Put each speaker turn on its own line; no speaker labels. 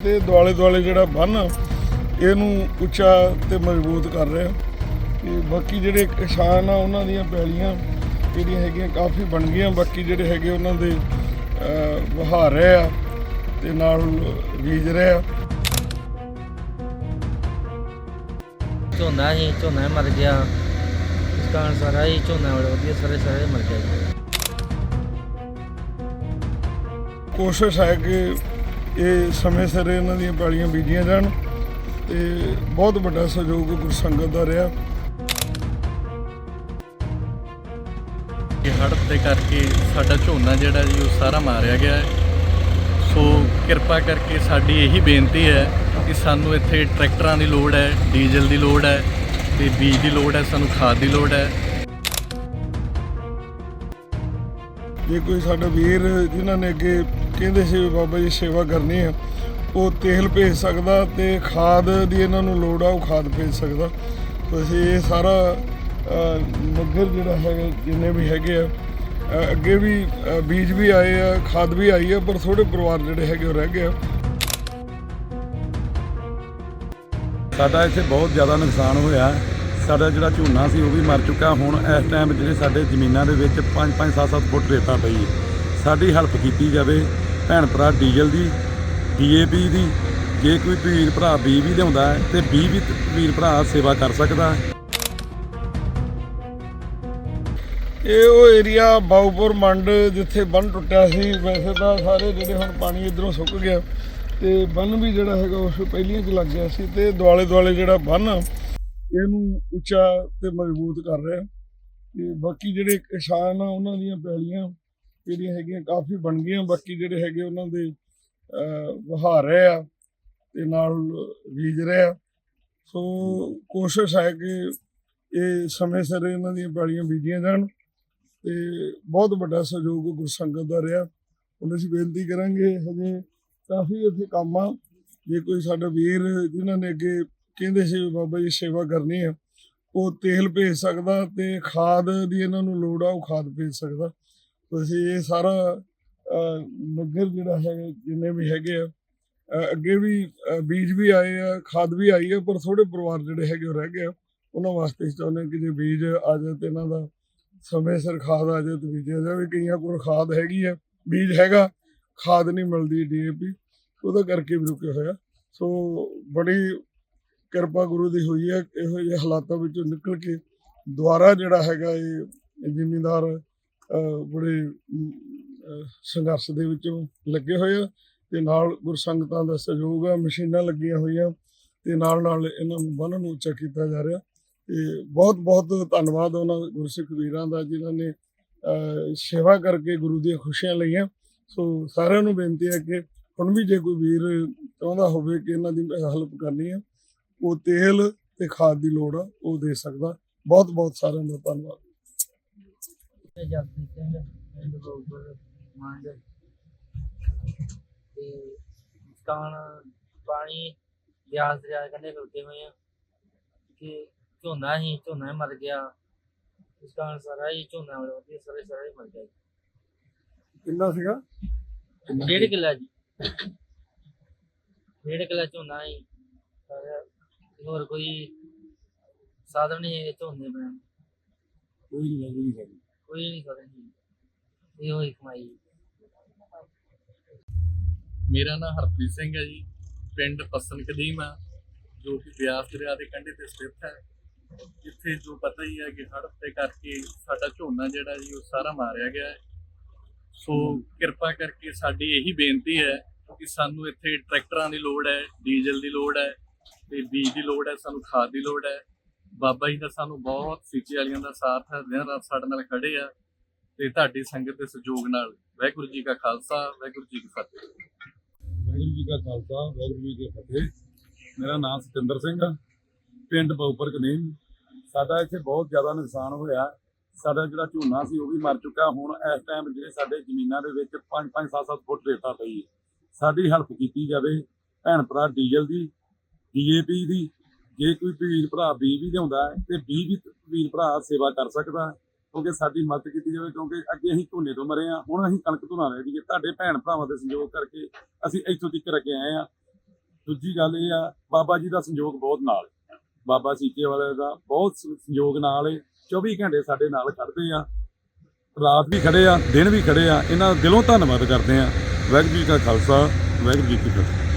ਤੇ ਦੁਆਲੇ ਦੁਆਲੇ ਜਿਹੜਾ ਬੰਨ ਇਹਨੂੰ ਉੱਚਾ ਤੇ ਮਜ਼ਬੂਤ ਕਰ ਰਿਹਾ। ਤੇ ਬਾਕੀ ਜਿਹੜੇ ਕਿਸਾਨ ਆ ਉਹਨਾਂ ਦੀਆਂ ਪੈਲੀਆਂ ਜਿਹੜੀਆਂ ਹੈਗੀਆਂ ਕਾਫੀ ਬਣ ਗਈਆਂ। ਬਾਕੀ ਜਿਹੜੇ ਹੈਗੇ ਉਹਨਾਂ ਦੇ ਅਹ, ਵਹਾ ਰਹੇ ਆ ਤੇ ਨਾਲ ਬੀਜ ਰਹੇ ਆ।
ਝੋਨਾ ਹੀ ਝੋਨਾ ਮਰ ਗਿਆ। ਇਸ ਕਾਰਨ ਸਾਰਾ ਹੀ ਝੋਨਾ ਵਾਲਾ ਵਧੀਆ ਸਾਰੇ ਸਾਰੇ ਮਰ ਗਿਆ
ਕੋਸ਼ਿਸ਼ ਹੈ ਕਿ ਇਹ ਸਮੇਂ ਸਿਰ ਇਹਨਾਂ ਦੀਆਂ ਪੈਲੀਆਂ ਬੀਜੀਆਂ ਜਾਣ ਤੇ ਬਹੁਤ ਵੱਡਾ ਸਹਿਯੋਗ ਗੁਰਸੰਗਤ ਦਾ ਰਿਹਾ।
ਕਿ ਹੜ੍ਹ ਦੇ ਕਰਕੇ ਸਾਡਾ ਝੋਨਾ ਜਿਹੜਾ ਜੀ ਉਹ ਸਾਰਾ ਮਾਰਿਆ ਗਿਆ ਹੈ। ਸੋ ਕਿਰਪਾ ਕਰਕੇ ਸਾਡੀ ਇਹੀ ਬੇਨਤੀ ਹੈ ਕਿ ਸਾਨੂੰ ਇੱਥੇ ਟਰੈਕਟਰਾਂ ਦੀ ਲੋੜ ਹੈ ਡੀਜ਼ਲ ਦੀ ਲੋੜ ਹੈ ਤੇ ਬੀਜ ਦੀ ਲੋੜ ਹੈ ਸਾਨੂੰ ਖਾਦ ਦੀ ਲੋੜ ਹੈ।
ਜੇ ਕੋਈ ਸਾਡਾ ਵੀਰ ਜਿਨ੍ਹਾਂ ਨੇ ਅੱਗੇ ਕਹਿੰਦੇ ਸੀ ਵੀ ਬਾਬਾ ਜੀ ਸੇਵਾ ਕਰਨੀ ਹੈ ਉਹ ਤੇਲ ਭੇਜ ਸਕਦਾ ਤੇ ਖਾਦ ਦੀ ਇਹਨਾਂ ਨੂੰ ਲੋੜ ਆ, ਉਹ ਖਾਦ ਭੇਜ ਸਕਦਾ। ਤੁਸੀਂ ਇਹ ਸਾਰਾ ਨਗਰ ਜਿਹੜਾ ਹੈਗਾ, ਜਿੰਨੇ ਵੀ ਹੈਗੇ ਆ ਅੱਗੇ ਵੀ ਬੀਜ ਵੀ ਆਏ ਆ, ਖਾਦ ਵੀ ਆਈ ਆ, ਪਰ ਥੋੜੇ ਪਰਿਵਾਰ ਜਿਹੜੇ ਹੈਗੇ ਉਹ ਰਹਿ ਗਏ ਆ।
ਸਾਡਾ ਇੱਥੇ ਬਹੁਤ ਜ਼ਿਆਦਾ ਨੁਕਸਾਨ ਹੋਇਆ। ਸਾਡਾ ਜਿਹੜਾ ਝੋਨਾ ਸੀ, ਉਹ ਵੀ ਮਰ ਚੁੱਕਾ। ਹੁਣ ਇਸ ਟਾਈਮ ਜਿਹੜੇ ਸਾਡੇ ਜ਼ਮੀਨਾਂ ਦੇ ਵਿੱਚ 5-5 7-7 ਫੁੱਟ ਰੇਤਾ ਪਈ ਹੈ। ਸਾਡੀ ਹੈਲਪ ਕੀਤੀ ਜਾਵੇ। ਭੈਣ ਭਰਾ ਡੀਜ਼ਲ ਦੀ ਡੀਏਪੀ ਦੀ ਜੇ ਕੋਈ ਵੀਰ ਭਰਾ ਬੀ ਵੀ ਲਿਆਉਂਦਾ ਹੈ ਤੇ ਬੀ ਵੀ ਵੀਰ ਭਰਾ ਸੇਵਾ ਕਰ ਸਕਦਾ ਹੈ।
ਇਹ ਉਹ ਏਰੀਆ ਬਾਉਪੁਰ ਮੰਡ ਜਿੱਥੇ ਬੰਨ ਟੁੱਟਿਆ ਸੀ ਵੈਸੇ ਤਾਂ ਸਾਰੇ ਜਿਹੜੇ ਹੁਣ ਪਾਣੀ ਇਧਰੋਂ ਸੁੱਕ ਗਿਆ ਤੇ ਬੰਨ ਵੀ ਜਿਹੜਾ ਹੈਗਾ ਉਸ ਪਹਿਲੀਆਂ ਚ ਲੱਗ ਗਿਆ ਸੀ ਤੇ ਦੁਆਲੇ ਦੁਆਲੇ ਜਿਹੜਾ ਬੰਨ ਆ, ਇਹਨੂੰ ਉੱਚਾ ਤੇ ਮਜ਼ਬੂਤ ਕਰ ਰਿਹਾ। ਤੇ ਬਾਕੀ ਜਿਹੜੇ ਕਿਸਾਨ ਆ ਉਹਨਾਂ ਦੀਆਂ ਪੈਲੀਆਂ ਜਿਹੜੀਆਂ ਹੈਗੀਆਂ ਕਾਫੀ ਬਣ ਗਈਆਂ, ਬਾਕੀ ਜਿਹੜੇ ਹੈਗੇ ਉਹਨਾਂ ਦੇ ਵਹਾ ਰਹੇ ਆ ਤੇ ਨਾਲ ਬੀਜ ਰਹੇ ਆ। ਸੋ ਕੋਸ਼ਿਸ਼ ਹੈ ਕਿ ਇਹ ਸਮੇਂ ਸਿਰ ਇਹਨਾਂ ਦੀਆਂ ਪੈਲੀਆਂ ਬੀਜੀਆਂ ਜਾਣ ਤੇ ਬਹੁਤ ਵੱਡਾ ਸਹਿਯੋਗ ਗੁਰਸੰਗਤ ਦਾ ਰਿਹਾ। ਹੁਣ ਅਸੀਂ ਬੇਨਤੀ ਕਰਾਂਗੇ ਹਜੇ ਕਾਫੀ ਇੱਥੇ ਕੰਮ ਆ। ਜੇ ਕੋਈ ਸਾਡਾ ਵੀਰ ਜਿਨ੍ਹਾਂ ਨੇ ਅੱਗੇ ਕਹਿੰਦੇ ਸੀ ਵੀ ਬਾਬਾ ਜੀ ਸੇਵਾ ਕਰਨੀ ਆ, ਉਹ ਤੇਲ ਭੇਜ ਸਕਦਾ ਤੇ ਖਾਦ ਦੀ ਇਹਨਾਂ ਨੂੰ ਲੋੜ ਆ, ਉਹ ਖਾਦ ਭੇਜ ਸਕਦਾ। ਤੁਸੀਂ ਇਹ ਸਾਰਾ ਅਹ, ਨਗਰ ਜਿਹੜਾ ਹੈ ਜਿੰਨੇ ਵੀ ਹੈਗੇ ਆ ਅੱਗੇ ਵੀ ਬੀਜ ਵੀ ਆਏ ਆ ਖਾਦ ਵੀ ਆਈ ਆ ਪਰ ਥੋੜੇ ਪਰਿਵਾਰ ਜਿਹੜੇ ਹੈਗੇ ਉਹ ਰਹਿ ਗਏ ਆ। ਉਹਨਾਂ ਵਾਸਤੇ ਅਸੀਂ ਚਾਹੁੰਦੇ ਹਾਂ ਕਿ ਜੇ ਬੀਜ ਆ ਜਾਏ ਤੇ ਇਹਨਾਂ ਦਾ ਸਮੇਂ ਸਿਰ ਖਾਦ ਆ ਜਾਏ ਤੇ ਬੀਜਿਆ ਜਾਵੇ ਕਈਆਂ ਕੋਲ ਖਾਦ ਹੈਗੀ ਆ ਬੀਜ ਹੈਗਾ ਖਾਦ ਨਹੀਂ ਮਿਲਦੀ ਡੀਏਪੀ ਉਹਦਾ ਕਰਕੇ ਵੀ ਰੁਕਿਆ ਹੋਇਆ। ਸੋ ਬੜੀ ਕਿਰਪਾ ਗੁਰੂ ਦੀ ਹੋਈ ਹੈ ਇਹੋ ਜਿਹੇ ਹਾਲਾਤਾਂ ਵਿੱਚੋਂ ਨਿਕਲ ਕੇ ਦੁਆਰਾ ਜਿਹੜਾ ਹੈਗਾ ਇਹ ਜ਼ਿਮੀਂਦਾਰ ਬੜੇ ਸੰਘਰਸ਼ ਦੇ ਵਿੱਚ ਲੱਗੇ ਹੋਏ ਆ ਤੇ ਨਾਲ ਗੁਰਸੰਗਤਾਂ ਦਾ ਸਹਿਯੋਗ ਆ, ਮਸ਼ੀਨਾਂ ਲੱਗੀਆਂ ਹੋਈਆਂ ਤੇ ਨਾਲ ਨਾਲ ਇਹਨਾਂ ਨੂੰ ਬੰਨ੍ਹ ਨੂੰ ਉੱਚਾ ਕੀਤਾ ਜਾ ਰਿਹਾ। ਤੇ ਬਹੁਤ ਬਹੁਤ ਧੰਨਵਾਦ ਉਹਨਾਂ ਗੁਰਸਿੱਖ ਵੀਰਾਂ ਦਾ ਜਿਨ੍ਹਾਂ ਨੇ ਸੇਵਾ ਕਰਕੇ ਗੁਰੂ ਦੀਆਂ ਖੁਸ਼ੀਆਂ ਲਈਆਂ। ਸੋ ਸਾਰਿਆਂ ਨੂੰ ਬੇਨਤੀ ਹੈ ਕਿ ਹੁਣ ਵੀ ਜੇ ਕੋਈ ਵੀਰ ਚਾਹੁੰਦਾ ਹੋਵੇ ਕਿ ਇਹਨਾਂ ਦੀ ਹੈਲਪ ਕਰਨੀ ਹੈ ਉਹ ਤੇਲ ਤੇ ਖਾਦ ਦੀ ਲੋੜ ਆ, ਉਹ ਦੇ ਸਕਦਾ। ਬਹੁਤ ਬਹੁਤ ਸਾਰਿਆਂ ਦਾ ਧੰਨਵਾਦ।
ਤੇ ਜਗਦੀ ਸਿੰਘ ਪਿੰਡ ਗੋਬਰ ਮੰਡ ਤੇ ਕਾਣ ਪਾਣੀ ਬਿਆਸ ਦਰਿਆ ਦੇ ਕੰਢੇ ਖਲੋਤੇ ਹੋਏ ਆ ਕਿ ਝੋਨਾ ਹੀ ਝੋਨਾ ਹੀ ਮਰ ਗਿਆ ਇਸ ਕਾਰਨ ਸਾਰਾ ਹੀ ਝੋਨਾ ਵਾਲਾ ਵਧੀਆ ਸਾਰੇ ਸਾਰੇ ਮਰ ਗਿਆ ਜੀ।
ਕਿੰਨਾ ਸੀਗਾ
ਡੇਢ ਕਿੱਲਾ ਜੀ ਡੇਢ ਕਿੱਲਾ ਝੋਨਾ ਹੀ ਸਾਰਾ ਹੋਰ ਕੋਈ ਸਾਧਨ ਨਹੀਂ ਹੈ ਝੋਨੇ ਬਣਾਉਣ ਨੂੰ।
ਕੋਈ ਨਹੀਂ ਕੋਈ ਨਹੀਂ
ਕੋਈ ਨਹੀਂ ਸਾਧਨ ਇਹੋ ਹੀ ਕਮਾਈ
ਮੇਰਾ ਨਾਮ ਹਰਪ੍ਰੀਤ ਸਿੰਘ ਹੈ ਜੀ। ਪਿੰਡ ਪਸਨ ਕਦੀਮ ਆ, ਜੋ ਕਿ ਬਿਆਸ ਦਰਿਆ ਦੇ ਕੰਢੇ ਤੇ ਸਥਿਤ ਹੈ। ਜਿੱਥੇ ਜੋ ਪਤਾ ਹੀ ਹੈ ਕਿ ਹੜ੍ਹ ਦੇ ਕਰਕੇ ਸਾਡਾ ਝੋਨਾ ਜਿਹੜਾ ਜੀ, ਉਹ ਸਾਰਾ ਮਾਰਿਆ ਗਿਆ ਹੈ। ਸੋ ਕਿਰਪਾ ਕਰਕੇ ਸਾਡੀ ਇਹੀ ਬੇਨਤੀ ਹੈ ਕਿ ਸਾਨੂੰ ਇੱਥੇ ਟਰੈਕਟਰਾਂ ਦੀ ਲੋੜ ਹੈ, ਡੀਜ਼ਲ ਦੀ ਲੋੜ ਹੈ, ਤੇ ਬੀਜ ਦੀ ਲੋੜ ਹੈ, ਸਾਨੂੰ ਖਾਦ ਦੀ ਲੋੜ ਹੈ। ਬਾਬਾ ਜੀ ਦਾ ਸਾਨੂੰ ਬਹੁਤ ਸੀਚੇ ਵਾਲੀਆਂ ਦਾ ਸਾਥ ਹੈ, ਦਿਨ ਰਾਤ ਸਾਡੇ ਨਾਲ ਖੜੇ ਆ ਤੇ ਤੁਹਾਡੀ ਸੰਗਤ ਦੇ ਸਹਿਯੋਗ ਨਾਲ। ਵਾਹਿਗੁਰੂ ਜੀ ਕਾ ਖਾਲਸਾ, ਵਾਹਿਗੁਰੂ ਜੀ ਕੀ ਫਤਿਹ।
ਵਾਹਿਗੁਰੂ ਜੀ ਕਾ ਖਾਲਸਾ, ਵਾਹਿਗੁਰੂ ਜੀ ਕੀ ਫਤਿਹ। ਮੇਰਾ ਨਾਮ ਸਤਿੰਦਰ ਸਿੰਘ ਆ, ਪਿੰਡ ਬਉਪਰ ਕਨੀਮ। ਸਾਡਾ ਇੱਥੇ ਬਹੁਤ ਜ਼ਿਆਦਾ ਨੁਕਸਾਨ ਹੋਇਆ। ਸਾਡਾ ਜਿਹੜਾ ਝੋਨਾ ਸੀ, ਉਹ ਵੀ ਮਰ ਚੁੱਕਾ। ਹੁਣ ਇਸ ਟਾਈਮ ਜਿਹੜੇ ਸਾਡੇ ਜ਼ਮੀਨਾਂ ਦੇ ਵਿੱਚ 5-5 7-7 ਫੁੱਟ ਰੇਤਾ ਪਈ ਹੈ। ਸਾਡੀ ਹੈਲਪ ਕੀਤੀ ਜਾਵੇ, ਭੈਣ ਭਰਾ ਡੀਜ਼ਲ ਦੀ, ਡੀਏਪੀ ਦੀ ਜੇ ਕੋਈ ਵੀਰ ਭਰਾ ਬੀ ਵੀ ਲਿਆਉਂਦਾ ਹੈ ਤੇ ਬੀ ਵੀ ਵੀਰ ਭਰਾ ਸੇਵਾ ਕਰ ਸਕਦਾ ਕਿਉਂਕਿ ਸਾਡੀ ਮਦਦ ਕੀਤੀ ਜਾਵੇ, ਕਿਉਂਕਿ ਅੱਗੇ ਅਸੀਂ ਝੋਨੇ ਤੋਂ ਮਰੇ ਆ ਹੁਣ ਅਸੀਂ ਕਣਕ ਤੋਂ ਨਾ ਰਹਿ ਜਾਈਏ ਤੁਹਾਡੇ ਭੈਣ ਭਰਾਵਾਂ ਦੇ ਸਹਿਯੋਗ ਕਰਕੇ ਅਸੀਂ ਇੱਥੋਂ ਤੱਕ ਕੇ ਆਏ ਆ ਦੂਜੀ ਗੱਲ ਇਹ ਆ, ਬਾਬਾ ਜੀ ਦਾ ਸੰਯੋਗ ਬਹੁਤ ਨਾਲ ਬਾਬਾ ਸੀਕੇ ਵਾਲੇ ਦਾ ਬਹੁਤ ਸ- ਸੰਯੋਗ ਨਾਲ ਹੈ। 24 ਘੰਟੇ ਸਾਡੇ ਨਾਲ ਖੜਦੇ ਆ। ਰਾਤ ਵੀ ਖੜੇ ਆ, ਦਿਨ ਵੀ ਖੜੇ ਆ। ਇਹਨਾਂ ਦਾ ਦਿਲੋਂ ਧੰਨਵਾਦ ਕਰਦੇ ਆ। ਵਾਹਿਗੁਰੂ ਜੀ ਕਾ ਖਾਲਸਾ, ਵਾਹਿਗੁਰੂ ਜੀ ਕੀ ਫਤਿਹ।